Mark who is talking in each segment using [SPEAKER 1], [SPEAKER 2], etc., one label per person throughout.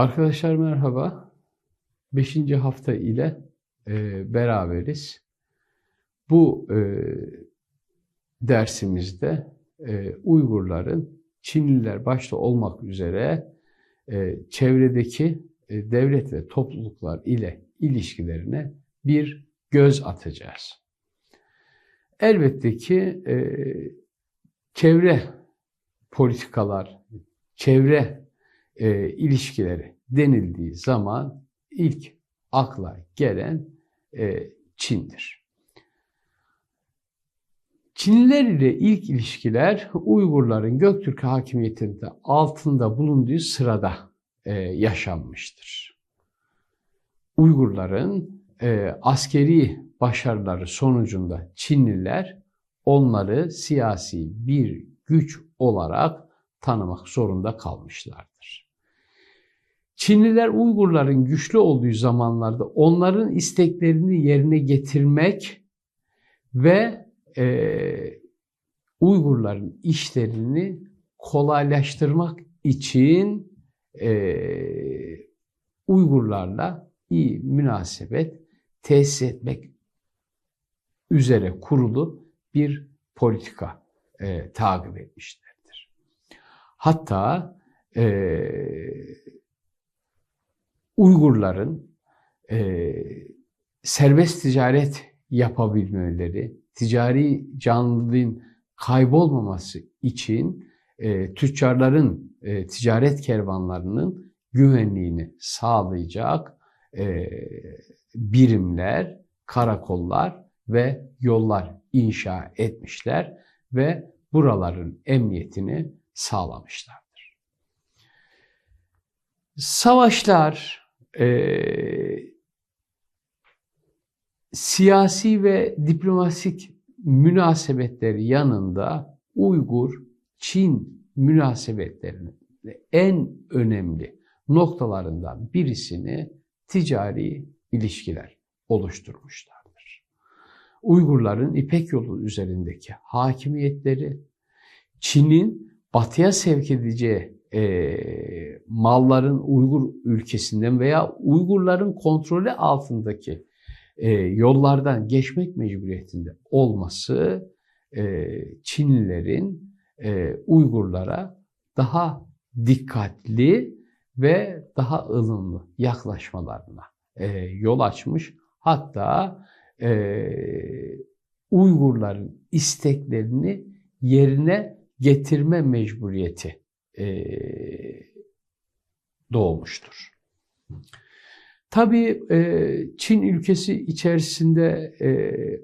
[SPEAKER 1] Arkadaşlar merhaba. Beşinci hafta ile e, beraberiz. Bu e, dersimizde e, Uygurların Çinliler başta olmak üzere e, çevredeki e, devlet ve topluluklar ile ilişkilerine bir göz atacağız. Elbette ki e, çevre politikalar, çevre e, ilişkileri denildiği zaman ilk akla gelen e, Çin'dir. Çinliler ile ilk ilişkiler Uygurların Göktürk hakimiyetinde altında bulunduğu sırada e, yaşanmıştır. Uygurların e, askeri başarıları sonucunda Çinliler onları siyasi bir güç olarak tanımak zorunda kalmışlardır. Çinliler Uygurların güçlü olduğu zamanlarda onların isteklerini yerine getirmek ve e, Uygurların işlerini kolaylaştırmak için e, Uygurlarla iyi münasebet tesis etmek üzere kurulu bir politika e, takip etmişlerdir. Hatta e, Uygurların e, serbest ticaret yapabilmeleri, ticari canlılığın kaybolmaması için e, tüccarların e, ticaret kervanlarının güvenliğini sağlayacak e, birimler, karakollar ve yollar inşa etmişler ve buraların emniyetini sağlamışlardır. Savaşlar, e, siyasi ve diplomatik münasebetleri yanında Uygur-Çin münasebetlerinin en önemli noktalarından birisini ticari ilişkiler oluşturmuşlardır. Uygurların İpek yolu üzerindeki hakimiyetleri, Çin'in batıya sevk edeceği e, malların Uygur ülkesinden veya Uygurların kontrolü altındaki e, yollardan geçmek mecburiyetinde olması e, Çinlilerin e, Uygurlara daha dikkatli ve daha ılımlı yaklaşmalarına e, yol açmış. Hatta e, Uygurların isteklerini yerine getirme mecburiyeti e, doğmuştur. Tabii e, Çin ülkesi içerisinde e,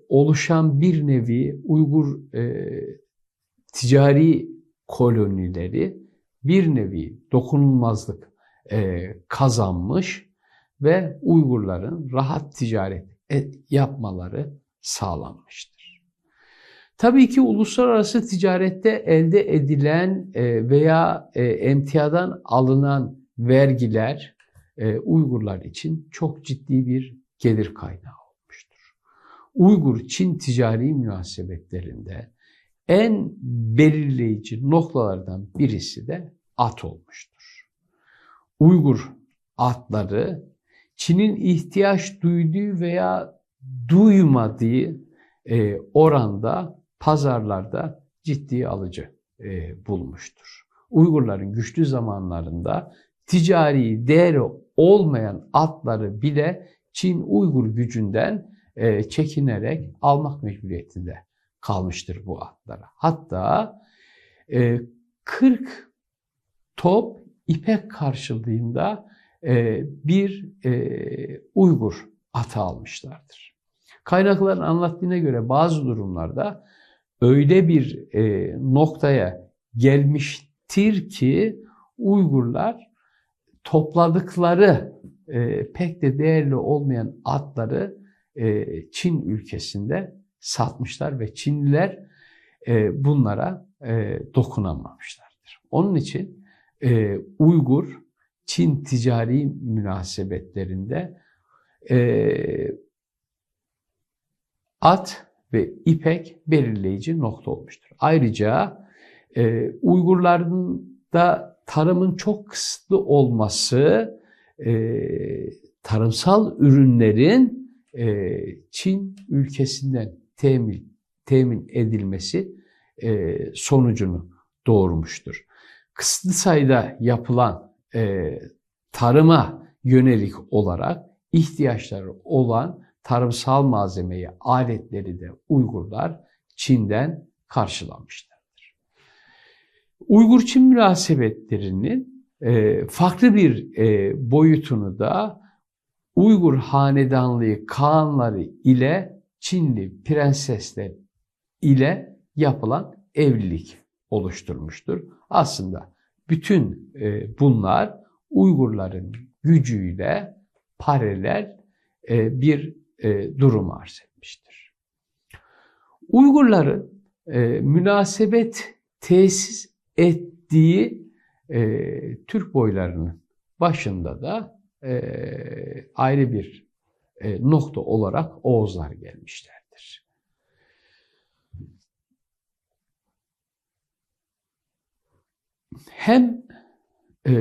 [SPEAKER 1] oluşan bir nevi Uygur e, ticari kolonileri bir nevi dokunulmazlık e, kazanmış ve Uygurların rahat ticaret yapmaları sağlanmıştır. Tabii ki uluslararası ticarette elde edilen e, veya e, emtiadan alınan vergiler e, Uygurlar için çok ciddi bir gelir kaynağı olmuştur. Uygur-Çin ticari münasebetlerinde en belirleyici noktalardan birisi de at olmuştur. Uygur atları Çin'in ihtiyaç duyduğu veya duymadığı oranda pazarlarda ciddi alıcı e, bulmuştur. Uygurların güçlü zamanlarında ticari değeri olmayan atları bile Çin Uygur gücünden e, çekinerek almak mecburiyetinde kalmıştır bu atlara. Hatta e, 40 top ipek karşılığında e, bir e, Uygur atı almışlardır. Kaynakların anlattığına göre bazı durumlarda öyle bir e, noktaya gelmiştir ki Uygurlar topladıkları e, pek de değerli olmayan atları e, Çin ülkesinde satmışlar ve Çinliler e, bunlara e, dokunamamışlardır. Onun için e, Uygur Çin ticari münasebetlerinde e, at ve ipek belirleyici nokta olmuştur. Ayrıca e, Uygurların da tarımın çok kısıtlı olması e, tarımsal ürünlerin e, Çin ülkesinden temin temin edilmesi e, sonucunu doğurmuştur. Kısıtlı sayıda yapılan e, tarıma yönelik olarak ihtiyaçları olan tarımsal malzemeyi, aletleri de Uygurlar Çin'den karşılamışlardır. Uygur-Çin münasebetlerinin e, farklı bir e, boyutunu da Uygur hanedanlığı Kağanları ile Çinli prensesler ile yapılan evlilik oluşturmuştur. Aslında bütün e, bunlar Uygurların gücüyle paralel bir e, durum arz etmiştir. Uygurların e, münasebet tesis ettiği e, Türk boylarının başında da e, ayrı bir e, nokta olarak Oğuzlar gelmişlerdir. Hem e,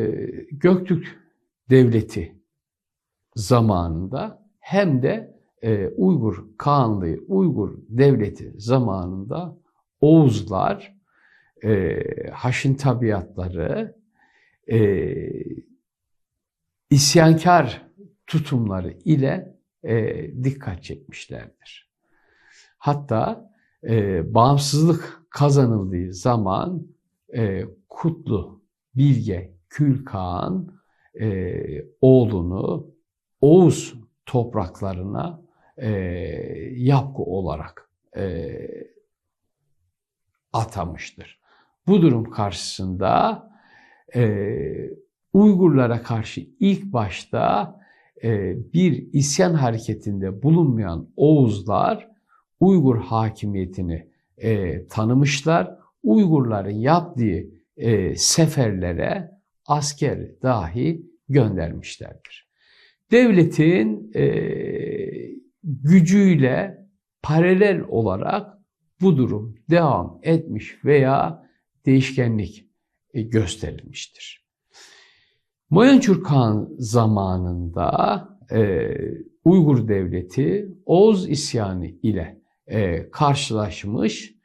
[SPEAKER 1] Göktürk Devleti zamanında hem de e, Uygur Kağanlığı, Uygur Devleti zamanında Oğuzlar e, haşin tabiatları, e, isyankar tutumları ile e, dikkat çekmişlerdir. Hatta bağımsızlık kazanıldığı zaman Kutlu Bilge Kül Kağan e, oğlunu Oğuz topraklarına e, yapgı olarak e, atamıştır. Bu durum karşısında e, Uygurlara karşı ilk başta e, bir isyan hareketinde bulunmayan Oğuzlar Uygur hakimiyetini e, tanımışlar. Uygurların yaptığı e, seferlere asker dahi göndermişlerdir. Devletin e, gücüyle paralel olarak bu durum devam etmiş veya değişkenlik e, gösterilmiştir. Moyençur Kağan zamanında e, Uygur Devleti Oğuz isyanı ile e, karşılaşmış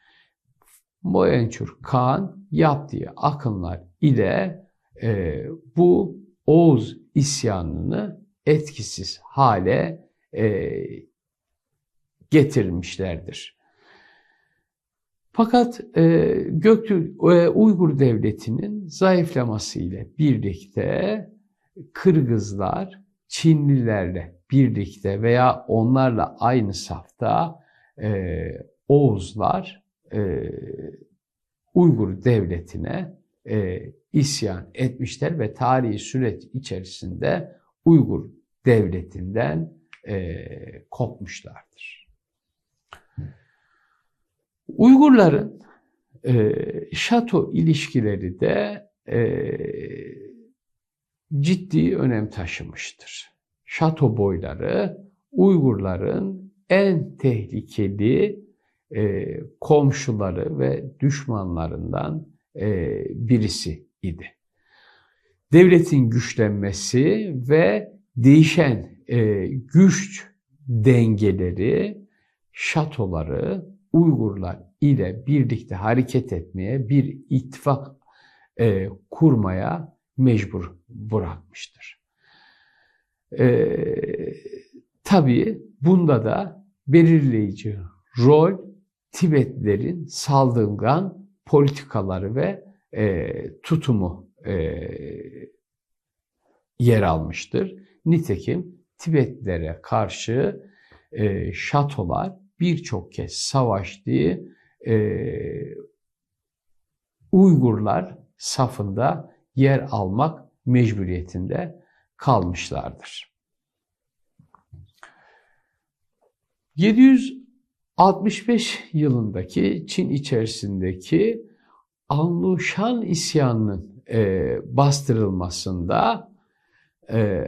[SPEAKER 1] Moyençur Kağan yaptığı akınlar ile e, bu Oğuz isyanını etkisiz hale e, getirmişlerdir. Fakat e, Göktürk e, Uygur Devleti'nin zayıflaması ile birlikte Kırgızlar Çinlilerle birlikte veya onlarla aynı safta e, Oğuzlar e, Uygur Devleti'ne e, isyan etmişler ve tarihi süreç içerisinde Uygur Devleti'nden e, kopmuşlardır. Uygurların e, şato ilişkileri de e, ciddi önem taşımıştır. Şato boyları Uygurların en tehlikeli e, komşuları ve düşmanlarından e, birisi idi. Devletin güçlenmesi ve değişen e, güç dengeleri şatoları Uygurlar ile birlikte hareket etmeye bir ittifak e, kurmaya mecbur bırakmıştır. E, tabii bunda da belirleyici rol Tibetlerin saldırgan politikaları ve e, tutumu e, yer almıştır. Nitekim Tibetlere karşı e, şatolar birçok kez savaştığı e, Uygurlar safında yer almak mecburiyetinde kalmışlardır. 765 yılındaki Çin içerisindeki Anluşan isyanının e, bastırılmasında e,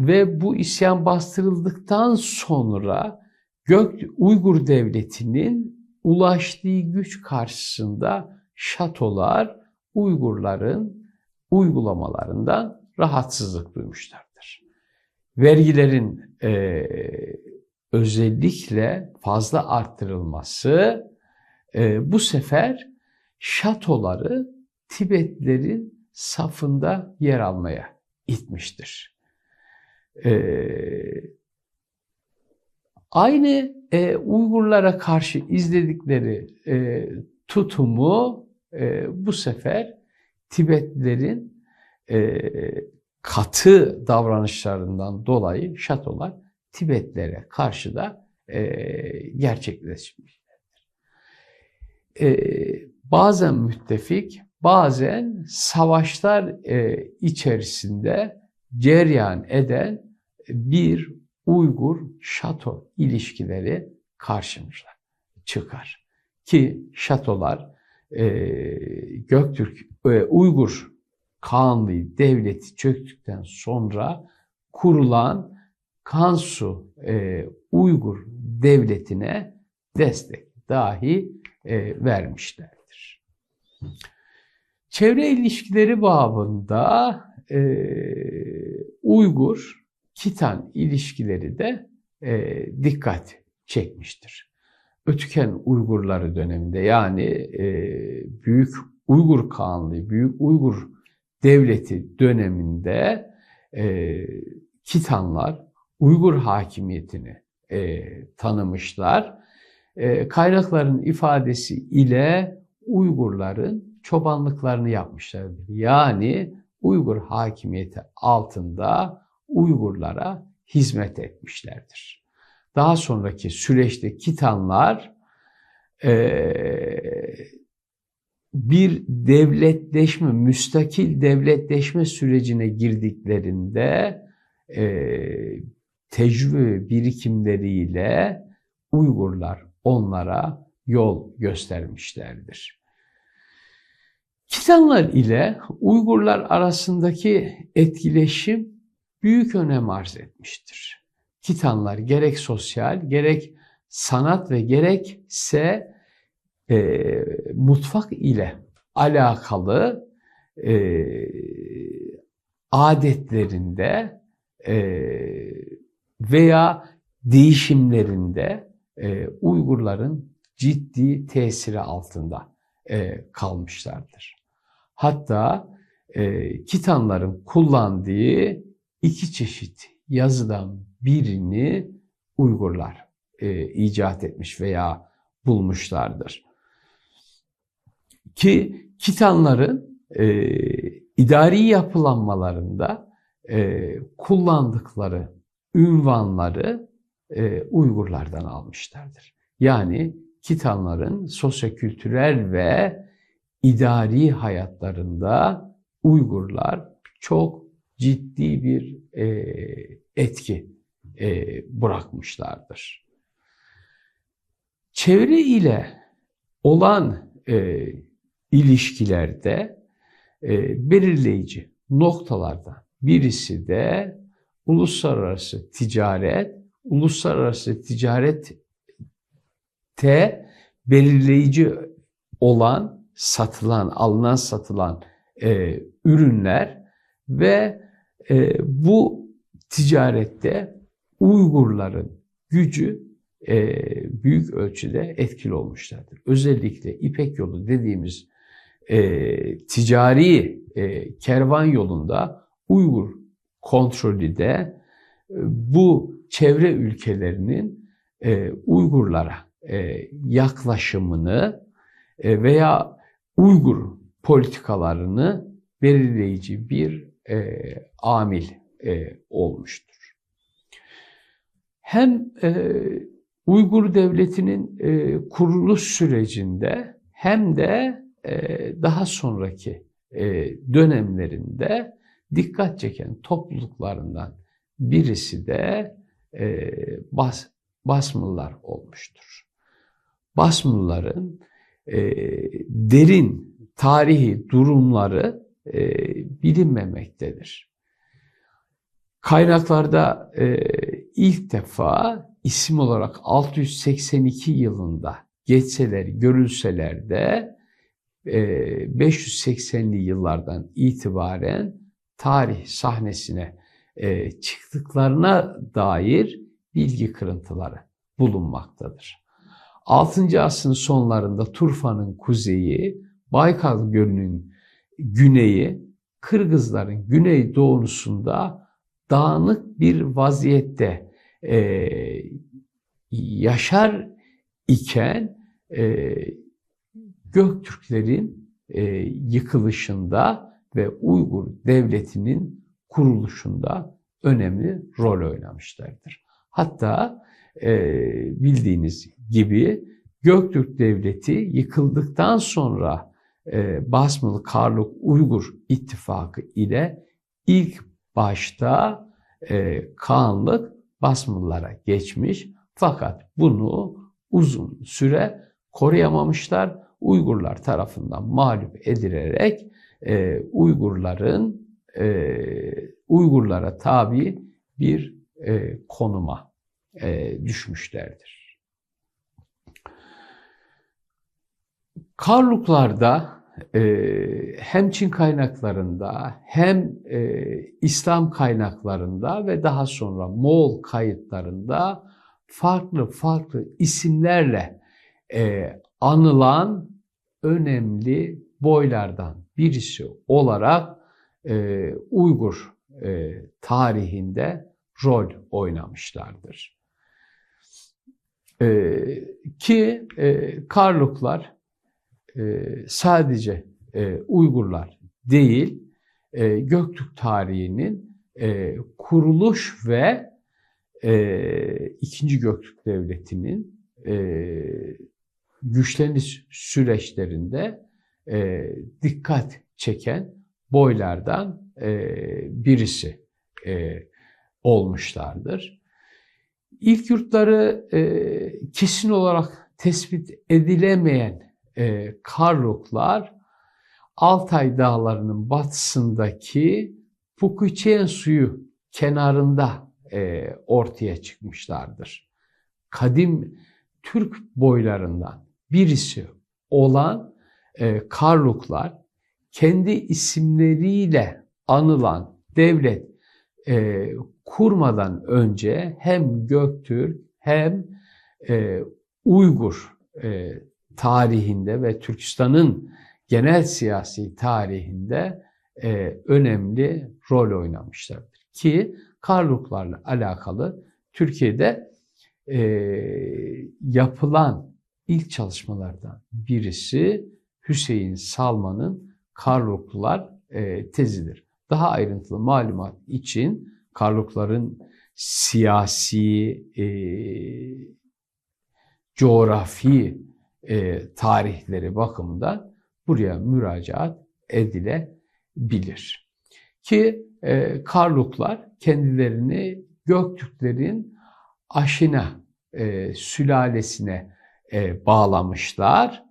[SPEAKER 1] ve bu isyan bastırıldıktan sonra Gök Uygur Devleti'nin ulaştığı güç karşısında şatolar Uygurların uygulamalarından rahatsızlık duymuşlardır. Vergilerin e, özellikle fazla arttırılması e, bu sefer şatoları Tibetlerin safında yer almaya itmiştir. Ee, aynı e, Uygurlara karşı izledikleri e, tutumu e, bu sefer Tibetlerin e, katı davranışlarından dolayı şatolar Tibetlere karşı da e, gerçekleşmişlerdir. E, bazen müttefik, bazen savaşlar e, içerisinde ceryan eden bir Uygur şato ilişkileri karşımıza çıkar. Ki şatolar e, Göktürk, e, Uygur Kağanlığı devleti çöktükten sonra kurulan Kansu e, Uygur devletine destek dahi e, vermişlerdir. Çevre ilişkileri babında e, Uygur Kitan ilişkileri de e, dikkat çekmiştir. Ötüken Uygurları döneminde yani e, Büyük Uygur Kağanlığı, Büyük Uygur Devleti döneminde e, Kitanlar Uygur hakimiyetini e, tanımışlar. E, kaynakların ifadesi ile Uygurların çobanlıklarını yapmışlardır. Yani Uygur hakimiyeti altında Uygurlara hizmet etmişlerdir. Daha sonraki süreçte Kitanlar e, bir devletleşme, müstakil devletleşme sürecine girdiklerinde e, tecrübe birikimleriyle Uygurlar onlara yol göstermişlerdir. Kitanlar ile Uygurlar arasındaki etkileşim büyük önem arz etmiştir. Kitanlar gerek sosyal, gerek sanat ve gerekse e, mutfak ile alakalı e, adetlerinde e, veya değişimlerinde e, Uygurların ciddi tesiri altında e, kalmışlardır. Hatta e, Kitanların kullandığı iki çeşit yazıdan birini Uygurlar e, icat etmiş veya bulmuşlardır. Ki Kitanların e, idari yapılanmalarında e, kullandıkları ünvanları e, Uygurlardan almışlardır. Yani Kitanların sosyokültürel ve idari hayatlarında Uygurlar çok ciddi bir e, etki e, bırakmışlardır. Çevre ile olan e, ilişkilerde e, belirleyici noktalardan birisi de uluslararası ticaret, uluslararası ticarette belirleyici olan satılan, alınan satılan e, ürünler ve e, bu ticarette Uygurların gücü e, büyük ölçüde etkili olmuşlardır. Özellikle İpek yolu dediğimiz e, ticari e, kervan yolunda Uygur kontrolü de e, bu çevre ülkelerinin e, Uygurlara e, yaklaşımını e, veya Uygur politikalarını belirleyici bir e, amil e, olmuştur. Hem e, Uygur Devleti'nin e, kuruluş sürecinde hem de e, daha sonraki e, dönemlerinde dikkat çeken topluluklarından birisi de e, Bas, Basmıllar olmuştur. Basmılların e, derin tarihi durumları e, bilinmemektedir. Kaynaklarda e, ilk defa isim olarak 682 yılında geçseler, görülseler de e, 580'li yıllardan itibaren tarih sahnesine e, çıktıklarına dair bilgi kırıntıları bulunmaktadır. 6. asrın sonlarında Turfa'nın kuzeyi, Baykal Gölü'nün güneyi, Kırgızların güney doğusunda dağınık bir vaziyette e, yaşar iken e, Göktürklerin e, yıkılışında ve Uygur devletinin kuruluşunda önemli rol oynamışlardır. Hatta e, bildiğiniz gibi Göktürk Devleti yıkıldıktan sonra e, Basmalı Karluk Uygur ittifakı ile ilk başta e, Kağanlık Basmalılara geçmiş fakat bunu uzun süre koruyamamışlar. Uygurlar tarafından mağlup edilerek e, Uygurların e, Uygurlara tabi bir e, konuma e, düşmüşlerdir. Karluklarda e, hem Çin kaynaklarında hem e, İslam kaynaklarında ve daha sonra Moğol kayıtlarında farklı farklı isimlerle e, anılan önemli boylardan birisi olarak e, Uygur e, tarihinde rol oynamışlardır. E, ki e, Karluklar e, sadece e, Uygurlar değil, e, Göktürk tarihinin kuruluş ve İkinci Göktürk Devleti'nin güçleniş süreçlerinde dikkat çeken boylardan birisi olmuşlardır. İlk yurtları kesin olarak tespit edilemeyen e, Karluklar Altay dağlarının batısındaki Pukuçen suyu kenarında e, ortaya çıkmışlardır. Kadim Türk boylarından birisi olan e, Karluklar kendi isimleriyle anılan devlet e, kurmadan önce hem Göktürk hem e, Uygur e, tarihinde ve Türkistan'ın genel siyasi tarihinde e, önemli rol oynamışlardır. Ki Karluklarla alakalı Türkiye'de e, yapılan ilk çalışmalardan birisi Hüseyin Salman'ın Karluklular e, tezidir. Daha ayrıntılı malumat için Karlukların siyasi, e, coğrafi e, tarihleri bakımından buraya müracaat edilebilir. Ki e, Karluklar kendilerini Göktürklerin aşina e, sülalesine e, bağlamışlar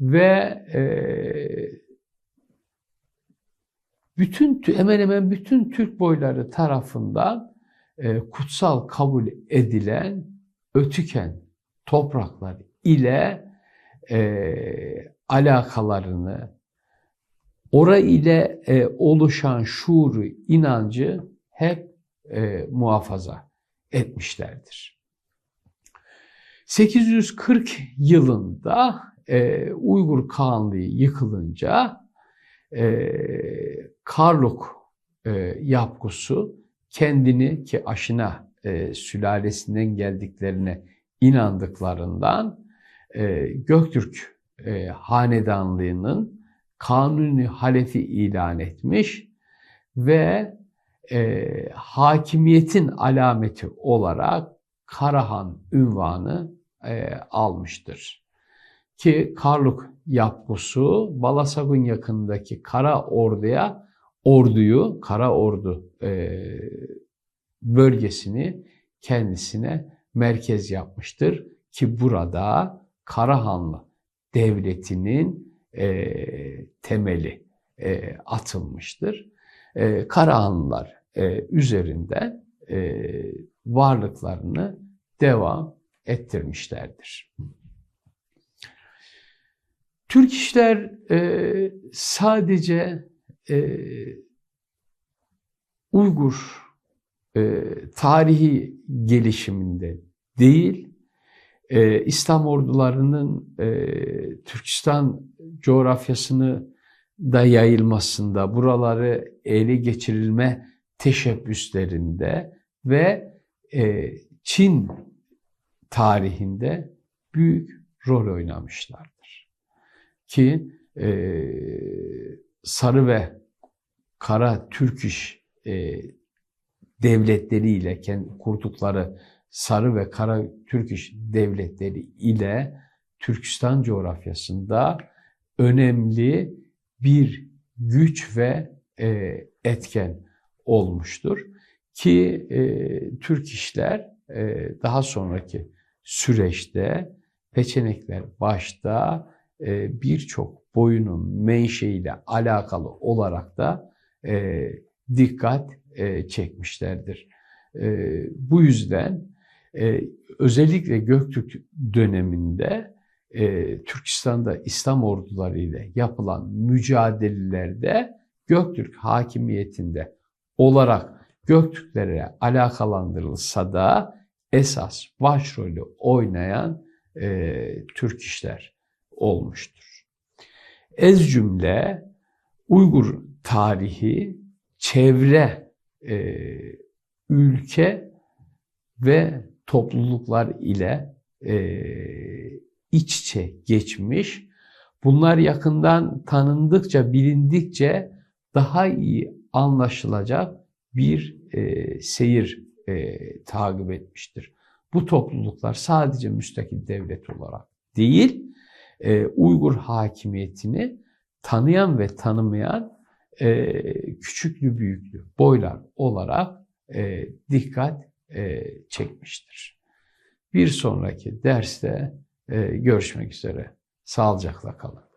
[SPEAKER 1] ve e, bütün hemen hemen bütün Türk boyları tarafından e, kutsal kabul edilen Ötüken topraklar ile e, alakalarını, ora ile e, oluşan şuuru, inancı hep e, muhafaza etmişlerdir. 840 yılında e, Uygur Kağanlığı yıkılınca e, Karluk e, yapgusu kendini ki aşına e, sülalesinden geldiklerine inandıklarından e, Göktürk e, hanedanlığının kanuni halefi ilan etmiş ve e, hakimiyetin alameti olarak Karahan ünvanı e, almıştır. Ki Karluk yapgusu Balasagun yakındaki Kara Ordu'ya orduyu, Kara Ordu e, bölgesini kendisine merkez yapmıştır. Ki burada Karahanlı devletinin e, temeli e, atılmıştır. E, Karahanlılar e, üzerinden e, varlıklarını devam ettirmişlerdir. Türk işler e, sadece e, Uygur e, tarihi gelişiminde değil, e, İslam ordularının e, Türkistan coğrafyasını da yayılmasında, buraları ele geçirilme teşebbüslerinde ve e, Çin tarihinde büyük rol oynamışlardır. Ki e, Sarı ve Kara Türk iş e, devletleriyle kendi kurdukları Sarı ve Kara Türk devletleri ile Türkistan coğrafyasında önemli bir güç ve e, etken olmuştur. Ki e, Türk işler e, daha sonraki süreçte Peçenekler başta e, birçok boyunun menşeiyle alakalı olarak da e, dikkat e, çekmişlerdir. E, bu yüzden e, özellikle Göktürk döneminde e, Türkistan'da İslam orduları ile yapılan mücadelelerde Göktürk hakimiyetinde olarak Göktürklere alakalandırılsa da esas başrolü oynayan e, Türk işler olmuştur. Ez cümle Uygur tarihi çevre e, ülke ve topluluklar ile e, iç içe geçmiş. Bunlar yakından tanındıkça, bilindikçe daha iyi anlaşılacak bir e, seyir e, takip etmiştir. Bu topluluklar sadece müstakil devlet olarak değil, e, Uygur hakimiyetini tanıyan ve tanımayan e, küçüklü büyüklü boylar olarak e, dikkat e, çekmiştir. Bir sonraki derste e, görüşmek üzere. Sağlıcakla kalın.